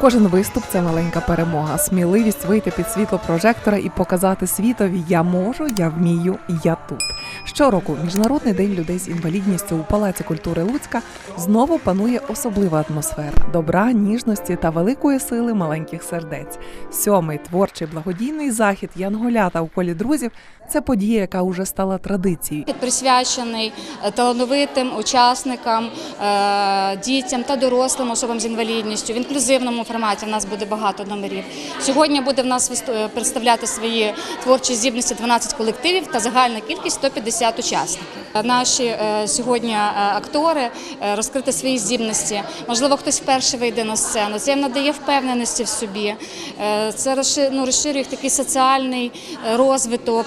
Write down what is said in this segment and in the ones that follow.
Кожен виступ це маленька перемога, сміливість вийти під світло прожектора і показати світові Я можу, я вмію, я тут. Щороку Міжнародний день людей з інвалідністю у Палаці культури Луцька знову панує особлива атмосфера добра, ніжності та великої сили маленьких сердець. Сьомий творчий благодійний захід Янголята у колі друзів це подія, яка уже стала традицією. Присвячений е, талановитим учасникам, е, дітям та дорослим особам з інвалідністю. В інклюзивному форматі в нас буде багато номерів. Сьогодні буде в нас представляти свої творчі здібності 12 колективів та загальна кількість 150 учасників. Е, Наші е, сьогодні е, актори е, розкрити свої здібності. Можливо, хтось вперше вийде на сцену. Це їм надає впевненості в собі. Це ну, розширює їх такий соціальний розвиток.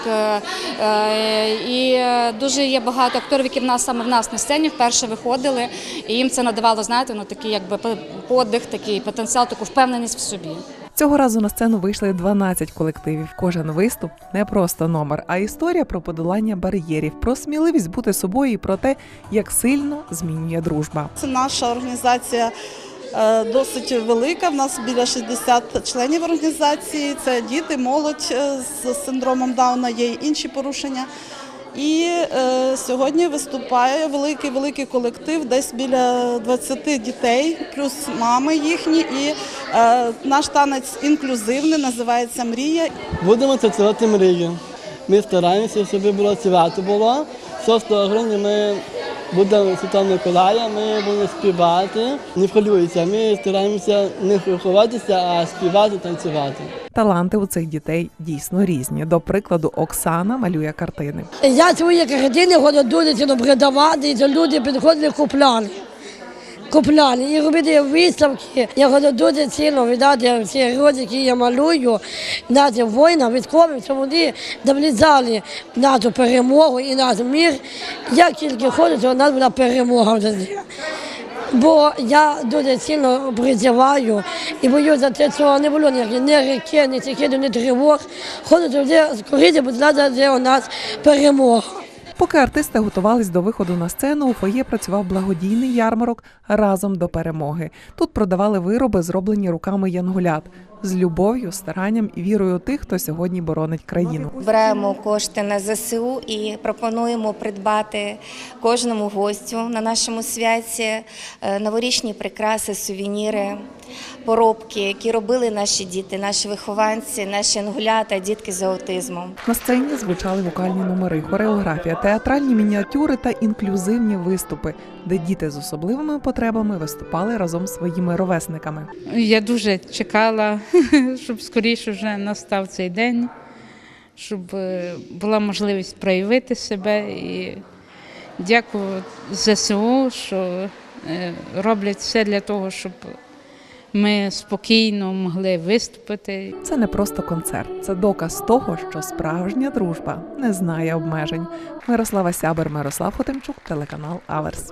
І дуже є багато акторів, які в нас саме в нас на сцені вперше виходили, і їм це надавало, знаєте, ну такий якби по- подих, такий потенціал, таку впевненість в собі. Цього разу на сцену вийшли 12 колективів. Кожен виступ не просто номер, а історія про подолання бар'єрів, про сміливість бути собою і про те, як сильно змінює дружба. Це наша організація е, досить велика. В нас біля 60 членів організації. Це діти, молодь е, з синдромом Дауна, є й інші порушення. І е, сьогодні виступає великий великий колектив, десь біля 20 дітей, плюс мами їхні. І е, наш танець інклюзивний, називається Мрія. Будемо танцювати мрію. Ми стараємося, щоб було свято було. 6 грудня ми будемо Святого Миколая, ми будемо співати. Не хвилюйся, ми стараємося не ховатися, а співати, танцювати. Таланти у цих дітей дійсно різні. До прикладу, Оксана малює картини. Я свої картини ходжу дуже ціно давати, і люди підходили купляли. Купляли і робити виставки. Я ходжу дуже цінно віддати ці герої, які я малюю, нашу воїна, військовим, щоб вони наближали нашу перемогу і наш мір. Як тільки ходжу, то у нас була перемога. Бо я дуже сильно призиваю і боюся за те, що не було ніяких ні реки, ні тихи, ні тривог. Ходить вже скоріше, будь ласка, у нас перемога. Поки артисти готувались до виходу на сцену, у фоє працював благодійний ярмарок разом до перемоги. Тут продавали вироби, зроблені руками янголят з любов'ю, старанням і вірою тих, хто сьогодні боронить країну. Беремо кошти на ЗСУ і пропонуємо придбати кожному гостю на нашому святі е, новорічні прикраси, сувеніри, поробки, які робили наші діти, наші вихованці, наші ангулята, дітки з аутизмом. На сцені звучали вокальні номери, хореографія, театральні мініатюри та інклюзивні виступи, де діти з особливими потребами виступали разом з своїми ровесниками. Я дуже чекала, щоб скоріше вже настав цей день, щоб е, була можливість проявити себе. І дякую ЗСУ, що е, роблять все для того, щоб ми спокійно могли виступити. Це не просто концерт, це доказ того, що справжня дружба не знає обмежень. Мирослава Сябер, Мирослав Хотимчук, телеканал Аверс.